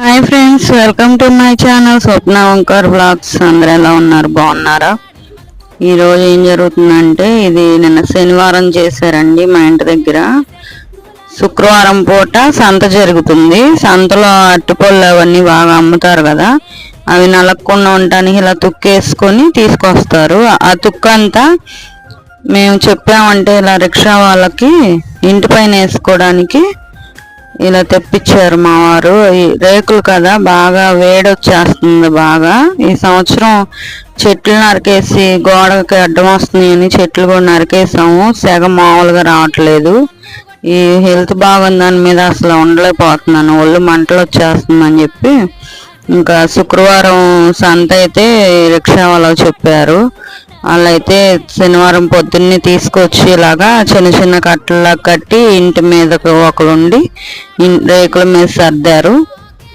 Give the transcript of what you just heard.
Hi friends welcome to my channel Swapna Omkar blogs అందరు ఎలా ఉన్నారు? బాగున్నారా? ఈరోజు ఏం జరుగుతుందంటే ఇది నిన్న శనివారం చేశారండి మా ఇంటి దగ్గర. శుక్రవారం పూట సంత జరుగుతుంది. సంతలో అరటిపళ్ళు అవన్నీ బాగా అమ్ముతారు కదా. అవి నలగకుండా ఉండటానికి ఇలా తుక్కేసుకొని తీసుకొస్తారు. ఆ తుక్కంతా మేము చెప్పామంటే ఇలా రిక్షా వాళ్ళకి ఇంటి పైన వేసుకోవడానికి ఇలా తెప్పించారు మా వారు. ఈ రేకులు కదా బాగా వేడి వచ్చేస్తుంది బాగా. ఈ సంవత్సరం చెట్లు నరికేసి గోడకి అడ్డం వస్తున్నాయని చెట్లు కూడా నరికేసాము. సెగ మామూలుగా రావట్లేదు. ఈ హెల్త్ బాగుంది దాని మీద అసలు ఉండలేకపోతున్నాను. ఒళ్ళు మంటలు వచ్చేస్తుందని చెప్పి ఇంకా శుక్రవారం సంత అయితే రిక్షా వాళ్ళు చెప్పారు. వాళ్ళైతే శనివారం పొద్దున్నే తీసుకొచ్చి ఇలాగా చిన్న చిన్న కట్టలా కట్టి ఇంటి మీదకు ఒకరు ఉండి రేకుల మీద సర్దారు.